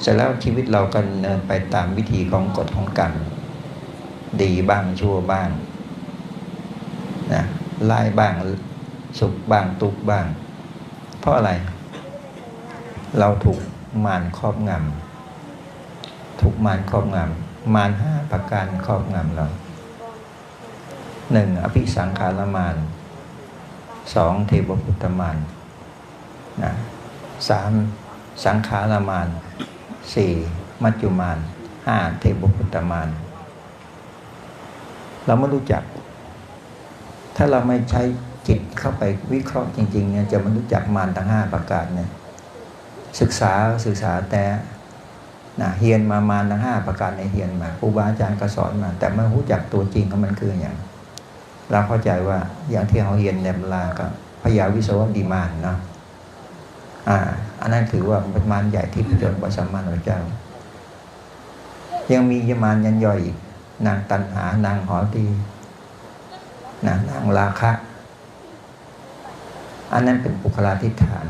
เสร็จแล้วชีวิตเราก็เนินไปตามวิธีของกฎของกรรมดีบ้างชั่วบ้างนะไล่บ้างสุขบ้างทุกบ้าง เพราะอะไร เราถูกมารครอบงำถูกมารครอบงำมารห้าประการครอบงำเราหนึ่งอภิสังขารมารสองเทวพุทธมารนะสามสังขารมาร สี่มัจจุมารห้าเทวพุทธมารเราไม่รู้จัก ถ้าเราไม่ใช้จิตเข้าไปวิเคราะห์จริงๆเนี่ยจะไม่รู้จักมารทั้งห้าประการเนี่ยศึกษาศึกษาแต่นะเฮียนมามารทั้งห้าประการในเฮียนมาครูบาอาจารย์ก็สอนมา แต่ไม่รู้จักตัวจริงของมันคืออย่างเราเข้าใจว่าอย่างที่เราเรียนในเวลาก็พยาวิศวดีมานเนาะอ่า อันนั้นถือว่าเป็นมารใหญ่ที่พระจ้าพระสัมมาสัมพุทธเจ้า ยังมียมารยันย่อยอีกนางตันหานางหอดีนะนางราคะ อันนั้นเป็นปุคลาธิฐาน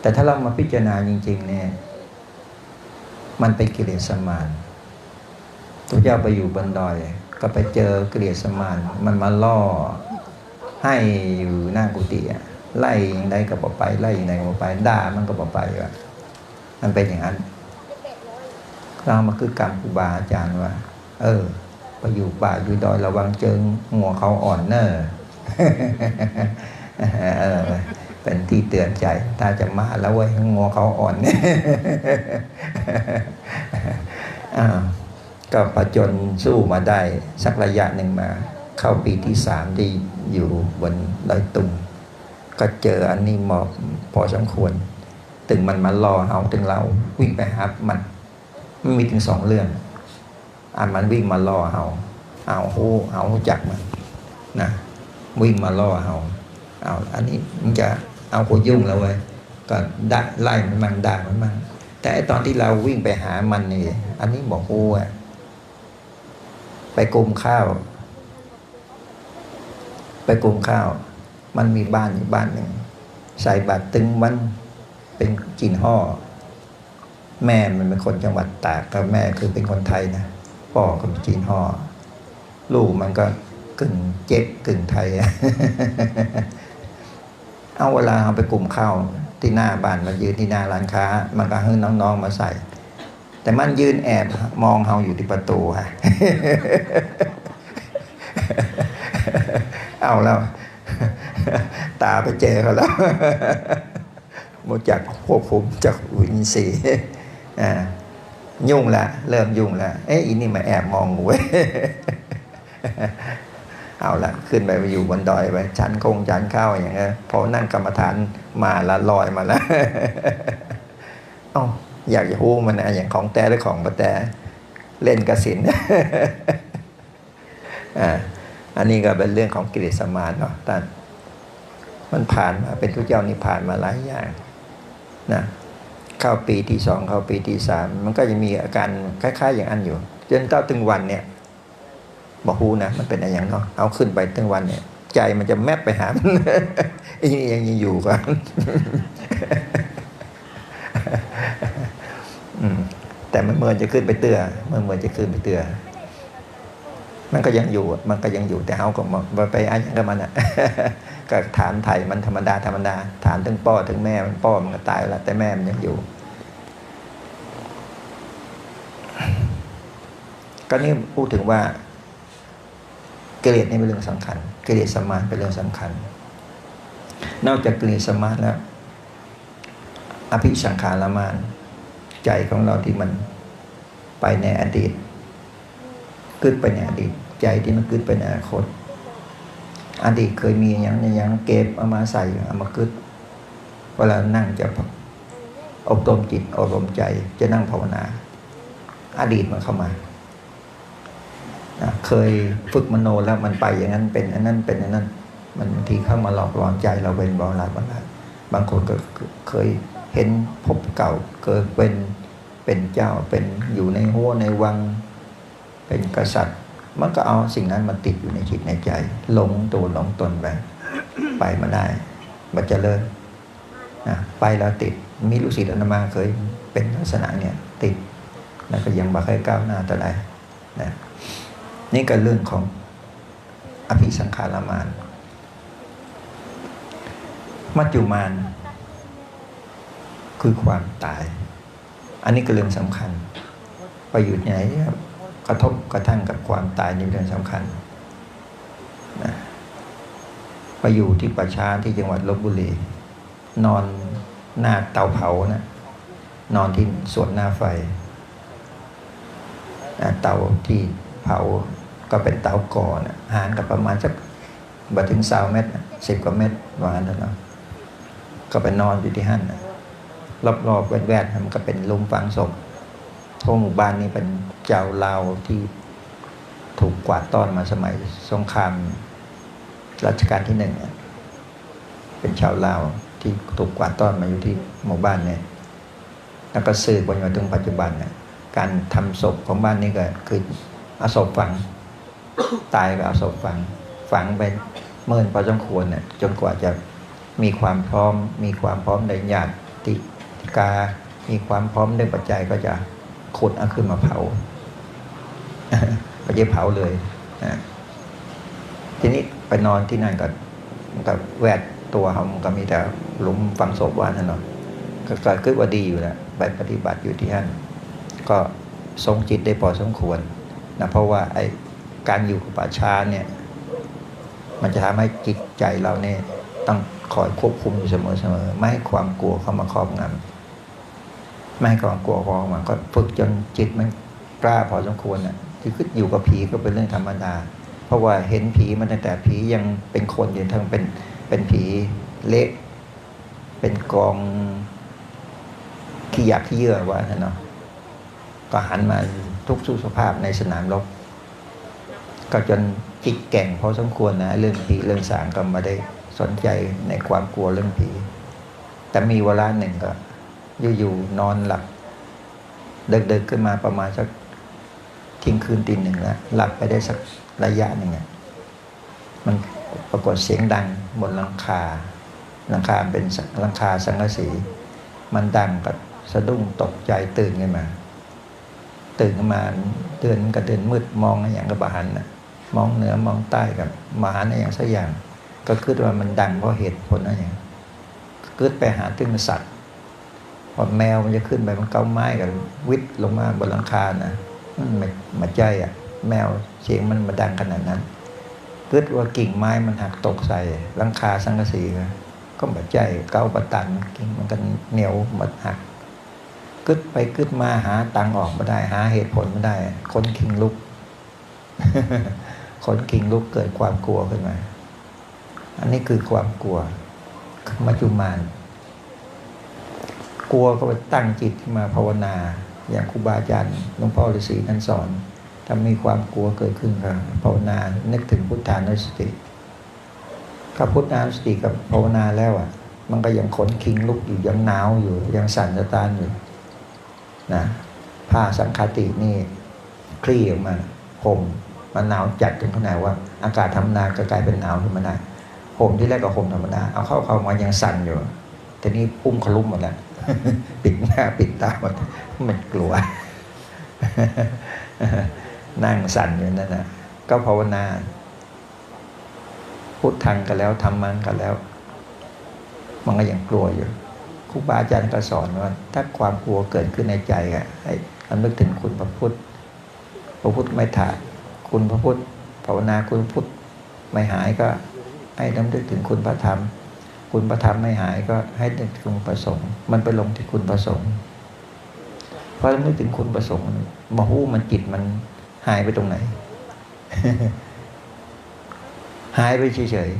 แต่ถ้าเรามาพิจารณาจริง ๆ เนี่ย มันเป็นกิเลสมารตัวเจ้าไปอยู่บนดอย ก็ไปเจอกิเลสมารมันมาล่อให้อยู่หน้ากุฏิอะ ไล่อย่างใดก็บอกไป ไล่อย่างใดก็บอกไป ด่ามันก็บอกไปว่ามันเป็นอย่างนั้นเรามาคือกรรมครูบาอาจารย์ว่า เออไปอยู่ป่าอยู่ดอยระวังเจิงหัวเขาอ่อนเนอเออเป็นที่เตือนใจถ้าจะมาแล้วเว้ยงัวเขาอ่อนเนี่ยก็ประจนสู้มาได้ สักระยะหนึ่งมา เข้าปีที่สามที่อยู่บนดอยตุง ก็เจออันนี้หมอบพอสมควร ถึงมันมารอเอาถึงเราวิ่งไปหามันมันมีถึงสองเรื่อง อันมันวิ่งมาล่อเฮาเอาโหเอาจักมันนะวิ่งมาล่อเฮาเอาอันนี้มันจะเอาหัวยุ่งแล้วเว้ยก็ได้ไล่มันมั่งด่ามันมั่งแต่ตอนที่เราวิ่งไปหามันนี่อันนี้บอกโอ้อะไปกลุมข้าว ไปกลุมข้าว มันมีบ้านอยู่บ้านหนึ่งใส่บาตรตึงมันเป็นกินห่อ แม่มันเป็นคนจังหวัดตากกับแม่คือเป็นคนไทยนะพ่อก็เป็นจีนห่อลูกมันก็กึ่งเจ๊กกึ่งไทย เอาเวลาเอาไปกลุ่มข้าวที่หน้าบ้านมายืนที่หน้าร้านค้า มันก็ให้น้องๆมาใส่ แต่มันยืนแอบมองเฮาอยู่ที่ประตูฮะเอาแล้ว ตาไปเจอเขาแล้วหมดจากควบคุมจากวินสีย์อ่ายุ่งละเริ่มยุ่งละเอ๊ะอีนี่มาแอบมองเว้ยเอาละขึ้นไปไปอยู่บนดอยไปชั้นคงชั้นข้าวอย่างเงี้ยพอนั่งกรรมฐานมาละลอยมาล้วเอาอยากจะฮู้มันนะอย่างของแต่หรือของปะแต่เล่นกระสินอ่า อันนี้ก็เป็นเรื่องของกิเลสมารเนาะท่านมันผ่านมาเป็นทุกเจ้านี่ผ่านมาหลายอย่างนะเข้าปีที่สองเข้าปีที่สามมันก็จะมีอาการคล้าย ๆ อย่างอันอยู่จนเต้าถึงวันเนี่ยบอกฮูนะมันเป็นอะไรอย่างเนาะเอาขึ้นไปถึงวันเนี่ย ใจมันจะแมบไปหามันอ้นี่ยังอยู่กันอืมแต่มันเมื่อจะขึ้นไปเตือมันเมื่อจะขึ้นไปเตือ มันก็ยังอยู่มันก็ยังอยู่แต่เขาก็มาไปอะไรกับมันอะก็ถามไถ่มันธรรมดาธรรมดาถามถึงพ่อถึงแม่มันพ่อมันก็ตายแล้วแต่แม่มันยังอยู่ ก็นี่พูดถึงว่ากิเลสนี่เป็นเรื่องสำคัญกิเลสสมานเป็นเรื่องสำคัญ นอกจากกิเลสสมานแล้ว อภิสังขารละมานใจของเราที่มันไปในอดีตขึ้นไปในอดีต ใจที่มันขึ้นไปในอนาคตอดีตเคยมีอย่างอย่างเก็บเอามาใส่เอามาขึ้นเวลานั่งจะอบรมจิตอบรมใจจะนั่งภาวนา อดีตมันเข้ามาเคยฝึกมโนแล้วมันไปอย่างนั้นเป็นอันนั้นเป็นอันนั้น มันบางทีเข้ามาหลอกหลอนใจเราเป็นบอลาดบอลาดบางคนก็เคยเห็นพบเก่าเกิดเป็นเป็นเจ้าเป็นอยู่ในหัวในวัง เป็นกษัตริย์ มันก็เอาสิ่งนั้นมาติดอยู่ในจิตในใจ หลงตัวหลงตนไปไปมาได้ มันเจะเลิญนะไปแล้วติดมีลูกศิษย์อามาเคยเป็นลักษณะเนี่ยติดแล้วก็ยังบ่เคยก้าวหน้าแต่ใดนะนี่ก็เรื่องของอภิสังขารมาน มัจจุมาน คือความตาย อันนี้ก็เรื่องสำคัญไปอยู่ไหน กระทบกระทั่งกับความตายนี่เป็นเรื่องสำคัญนะไปอยู่ที่ประชาที่จังหวัดลบบุรี นอนหน้าเตาเผานะนอนที่สวนหน้าไฟนะเตาที่เผาก็เป็นเตาก่อนะห่างกับประมาณสักบถึงสาวเมตรสิบกว่าเมตรประมาณนั้นเนาะก็ไปนอนอยู่ที่หั่นนะรอบๆแวดๆมันก็เป็นลุมฝังศพ ทั่วหมู่บ้านนี้เป็นเจ้าลาวที่ถูกกวาดต้อนมาสมัยสงครามรัชกาลที่หนึ่งเป็นชาวลาวที่ถูกกวาดต้อนมาอยู่ที่หมู่บ้านเนี่ยแล้วก็สืบมาจนถึงปัจจุบันเนี่ยการทำศพของบ้านนี้ก็คือเอาศพฝัง ตายก็เอาศพฝัง ฝังไปเมื่นพอสมควรเนี่ยจนกว่าจะมีความพร้อม มีความพร้อมในญาติกา มีความพร้อมในปัจจัยก็จะ ขุดเอาขึ้นมาเผาไม่ใช่เผาเลยทีนี้ไปนอนที่นั่นก็กับแวดตัวเขาก็มีแต่หลุมฝังศพว่านั่นเนาะก็เกิดขึ้นว่าดีอยู่แล้วไปปฏิบัติอยู่ที่นั่นก็ทรงจิตได้พอสมควรนะเพราะว่าไอ้การอยู่กับป่าช้าเนี่ย มันจะทำให้จิตใจเราเนี่ยต้องคอยควบคุมอยู่เสมอเสมอไม่ให้ความกลัวเข้ามาครอบงำ ไม่ให้ความกลัวเข้ามาก็ฝึกจนจิตมันกล้าพอสมควรน่ะที่ขึ้นอยู่กับผีก็เป็นเรื่องธรรมดา เพราะว่าเห็นผีมันตั้งแต่ผียังเป็นคนอยู่ทั้งเป็นเป็นผีเละเป็นกองขี้อยากขี้เยื่อว่าท่านเนาะก็หันมาทุกสุขภาพในสนามรบก็จนจิตแก่งพอสมควรนะเรื่องผีเรื่องสางก็มาได้สนใจในความกลัวเรื่องผี แต่มีเวลาหนึ่งก็ อยู่ๆนอนหลับเดิกๆขึ้นมาประมาณสักทิ้งคืนตีหนึ่งแล้วหลับไปได้สักระยะหนึ่งมันปรากฏเสียงดังบนหลังคาหลังคาเป็นหลังคาสังกะสี มันดังก็สะดุ้งตกใจตื่นขึ้นมา ตื่นขึ้นมาเตือนก็เตือนมืดมองอะไรอย่างกับบาหันะมองเหนือมองใต้กับมหาอะไรอย่างสักอย่าง ก็คิดว่ามันดังเพราะเหตุผลอะไรอย่างคิดไปหาตึงสัตว์ พอแมวมันจะขึ้นไปมันเก้าไม้กับวิทย์ลงมาบนหลังคานะมันไม่มาใจอะ แมวเสียงมันมาดังขนาดนั้นคิดว่ากิ่งไม้มันหักตกใส่หลังคาสังกะสีก็บาใจเก้าประตันกิ่งมันก็เหนียวมันหักกึดไปกึดมาหาตังออกมาได้ หาเหตุผลไม่ได้ คนคิงลุก คนคิงลุกเกิดความกลัวขึ้นมา อันนี้คือความกลัวมัจจุมาน กลัวก็ไปตั้งจิตมาภาวนา อย่างครูบาอาจารย์หลวงพ่อฤาษีท่านสอนถ้ามีความกลัวเกิดขึ้นก็ภาวนานึกถึงพุทธานุสติถ้าพุทธานุสติกับภาวนาแล้วอะ มันก็ยังขนคิงลุกอยู่ยังหนาวอยู่ยังสั่นสะตานอยู่นะผ้าสังคตินี่คลี่ออกมาห่มมันหนาวจัดจนขนาดว่า อากาศธรรมดาก็กลายเป็นหนาวขึ้นมาได้ห่มที่แรกก็ห่มธรรมดาเอาเข้าเข้ามายังสั่นอยู่แต่นี้พุ่มขลุ่มหมดแล้ว ปิดหน้าปิดตาหมดมันกลัว นั่งสั่นอยู่นั่นนะก็ภาวนาพุทธังกันแล้วทำมังกันแล้ว มันก็ยังกลัวอยู่ครูบาอาจารย์ก็สอนว่า ถ้าความกลัวเกิดขึ้นในใจอะให้ระลึกถึงคุณพระพุทธพระพุทธไม่ถาดคุณพระพุทธภาวนาคุณพุทธไม่หายก็ให้น้ำลึกถึงคุณพระธรรม คุณพระธรรมไม่หายก็ให้นึกถึงคุณประสงค์ มันไปลงที่คุณประสงค์เพราะนึกถึงคุณประสงค์มาหู้มันจิตมันหายไปตรงไหน หายไปเฉย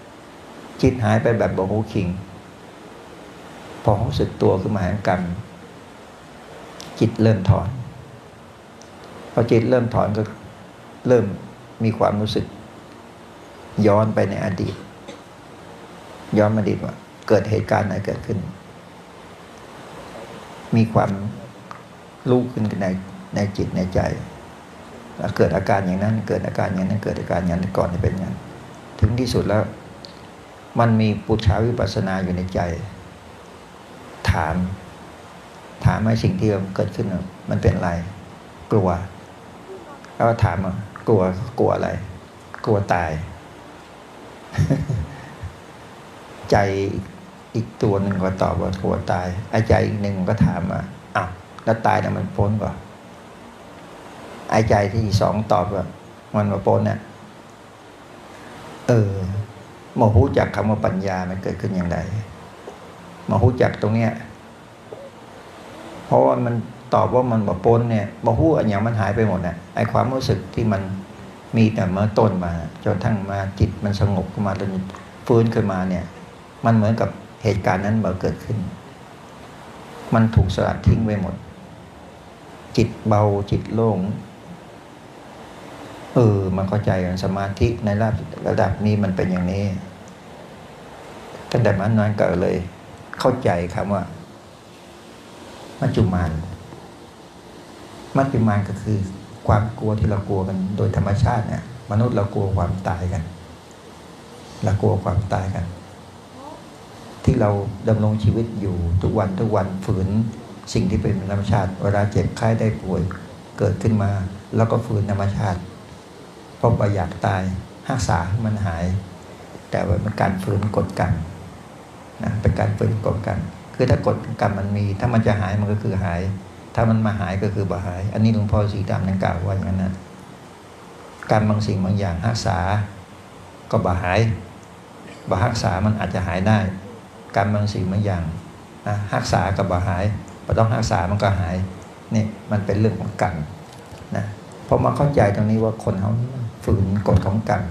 ๆจิตหายไปแบบบหูคิง พอรู้สึกตัวขึ้นมาแห่งกรรมจิตเริ่มถอนพอจิตเริ่มถอนก็เริ่มมีความรู้สึกย้อนไปในอดีต ย้อนมาดีว่า เกิดเหตุการณ์อะไรเกิดขึ้น มีความรู้ขึ้นในในจิตในใจ เกิดอาการอย่างนั้น เกิดอาการอย่างนั้น เกิดอาการอย่างนั้นก่อนจะเป็นอย่างนั้นถึงที่สุดแล้ว มันมีปุชาวิปัสสนาอยู่ในใจ ถาม ถามว่าสิ่งที่เกิดขึ้นมันเป็นอะไร กลัว แล้วก็ถามว่ากลัวกลัวอะไร กลัวตาย ใจอีกตัวหนึ่งก็ตอบว่ากลัวตายไอ้ใจอีกหนึ่งก็ถามว่าอ้าวแล้วตายน่ะมันพ้นป่ะไอ้ใจที่สองตอบว่ามันมาพ้นเนี่ยเออมาหูจักคำว่าปัญญามันเกิดขึ้นอย่างไรมาหูจักตรงเนี้ยเพราะว่ามันตอบว่ามันบ่พ้นเนี่ยบ่หูอันอย่างมันหายไปหมดน่ะไอ้ความรู้สึกที่มันมีแต่เมื่อต้นมา จนทั้งมาจิตมันสงบขึ้นมาจนฟื้นขึ้นมาเนี่ย มันเหมือนกับเหตุการณ์นั้นมาเกิดขึ้น มันถูกสลัดทิ้งไปหมด จิตเบาจิตโล่งเออมันเข้าใจกันสมาธิในระดับระดับนี้มันเป็นอย่างนี้ตั้งแต่นั้นนั้นก็เลย เข้าใจคำว่า มัจจุมานมัจจุมานก็คือ ความกลัวที่เรากลัวกัน โดยธรรมชาติเนี่ยมนุษย์เรากลัวความตายกันเรากลัวความตายกัน ที่เราดำรงชีวิตอยู่ทุกวันทุกวันฝืนสิ่งที่เป็นธรรมชาติเวลาเจ็บไข้ได้ป่วยเกิดขึ้นมา แล้วก็ฝืนธรรมชาติเพราะว่าอยากตายรักษาให้มันหาย แต่ว่าเป็นการฝืนกฎกรรมนะเป็นการฝืนกฎกรรมคือถ้ากฎกรรมมันมี ถ้ามันจะหายมันก็คือหาย ถ้ามันมาหายก็คือบ่หาย อันนี้หลวงพ่อสีดำนั่นกล่าวว่าอย่างนั้นนะการบางสิ่งบางอย่างรักษาก็บ่หายบ่รักษามันอาจจะหายได้ การบางสิ่งบางอย่างนะรักษากับบ่หายพอต้องรักษามันก็หายนี่มันเป็นเรื่องของกรรมนะพอมาเข้าใจตรงนี้ว่าคนเขานี่ฝืนกฎของกรรม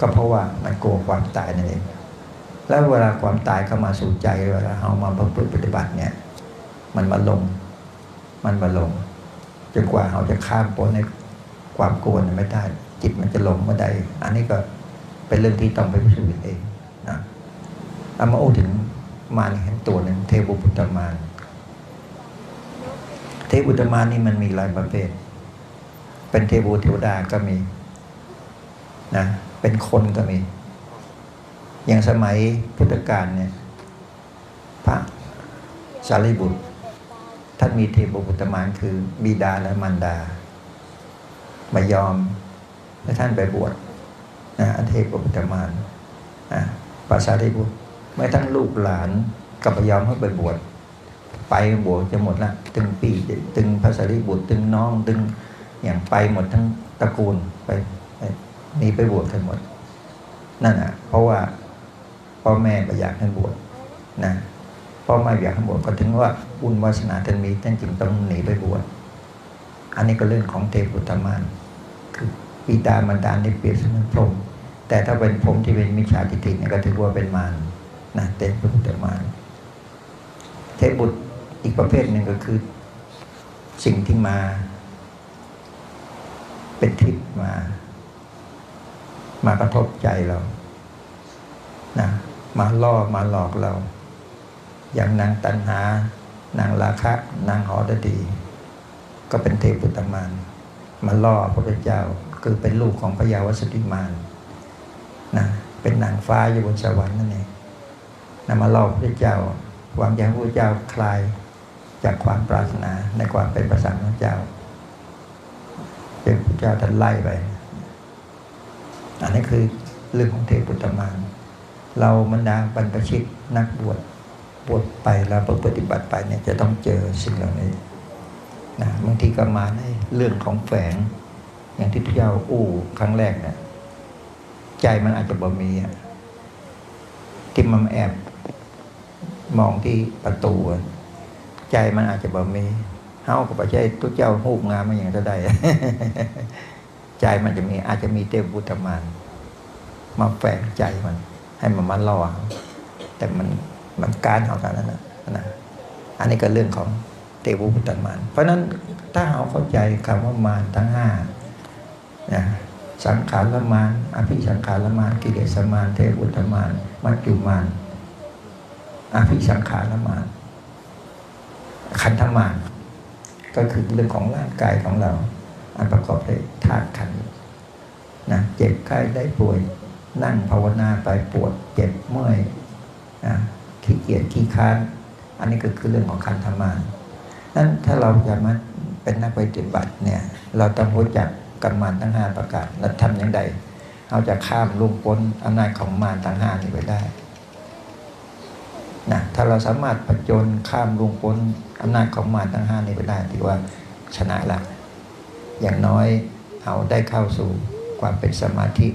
ก็เพราะว่ามันกลัวความตายนั่นเองแล้วเวลาความตายเข้ามาสู่ใจเวลาเรามาประพฤติปฏิบัติเนี่ย มันมาลง มันมาลงจนกว่าเราจะข้ามพ้นในความกลัวนั้นไม่ได้ จิตมันจะลงเมื่อใด อันนี้ก็เป็นเรื่องที่ต้องไปพิสูจน์เอง อามาโอ้ถึงมารเห็นตัวหนึ่งเทวุปุตตมารเทวุตตมารนี่มันมีหลายประเภท เป็นเทวูเทวดาก็มีนะเป็นคนก็มี อย่างสมัยพุทธกาลเนี่ย พระสารีบุตร ท่านมีเทพบุตรมานคือบิดาและมารดาม่ยอมและท่านไปบวชนะอันเทพบุตรมานอะพระสารีบุตร ไม่ทั้งลูกหลานกับพยอมให้ไปบวชไปบวชจะหมดละตึงปีตึงพระสารีบุตรตึงน้องตึงอย่างไปหมดทั้งตระกูลไปหนีไปบวชกันหมด นั่นอะ เพราะว่าพ่อแม่ก็อยากให้บวชนะพ่อแม่อยากให้บวชก็ถึงว่าบุญวาสนาท่านมีท่านจึงต้องหนีไปบวชอันนี้ก็เรื่องของเทพุตมานคือปิดามารดาได้เปรียบเสมือนพรหมแต่ถ้าเป็นพรหมที่เป็นมิจฉาทิฏฐิเนี่ยก็ถือว่าเป็นมาร นะเทพุตมาเทพบุตรอีกประเภทหนึ่งก็คือ สิ่งที่มา เป็นทิพย์มา มากระทบใจเรานะมาล่อมาหลอกเรา อย่างนางตันหา นางราคะ นางหอดดี ก็เป็นเทพบุตรมานมาล่อพระพุทธเจ้าคือเป็นลูกของพระยาวสุติมานนะเป็นนางฟ้าอยู่บนสวรรค์นั่นเอง นะมาเล่อพระเจ้าหวังจะให้พระเจ้าคลายจากความปรารถนาในความเป็นพระสัมมาสัมพุทธเจ้าเป็นพระเจ้าท่านไล่ไป อันนี้คือเรื่องของเทพบุตรมาน เราบรรดาบรรพชิตนักบวชบวชไปแล้วปฏิบัติไปเนี่ยจะต้องเจอสิ่งเหล่านี้นะบางทีก็มาในเรื่องของแฝง อย่างที่ที่เจ้าอู้ครั้งแรกเนี่ยใจมันอาจจะบ่มีอะที่มันแอบ มองที่ประตู ใจมันอาจจะบ่มีเฮาก็บ่ใช่ทุกเจ้าหูกงามมาอย่างจะได้ ใจมันจะมีอาจจะมีเทพบุตรมานมาแฝงใจมัน ให้มันมาล่อแต่มันมันการเอาเท่านั้นนะอันนี้ก็เรื่องของเทวุพุตมาน เพราะนั้นถ้าเราเข้าใจคำว่ามารทั้งห้านะสังขารละมานอภิสังขารละมานกิเลสมานเทวุตตมานมัจจุมาน อภิสังขารละมานขันธมานก็คือเรื่องของร่างกายของเรา อันประกอบด้วยธาตุขันธ์นะเจ็บไข้ได้ป่วย นั่งภาวนาไปปวด เจ็บเมื่อยนะขี้เกียจขี้ค้านอันนี้ก็คือเรื่องของการทำมานนั้นถ้าเราจะมาเป็นนักปฏิบัติเนี่ย เราต้องรู้จักกำมานทั้งห้าประการ และทำอย่างไรเราจะข้ามลุงพ้นอำนาจของมารทั้งห้านี้ไปได้ นะถ้าเราสามารถผจญข้ามลุงพ้นอำนาจของมารทั้งห้านี้ไปได้ถือว่าชนะละ อย่างน้อยเอาได้เข้าสู่ความเป็นสมาธิ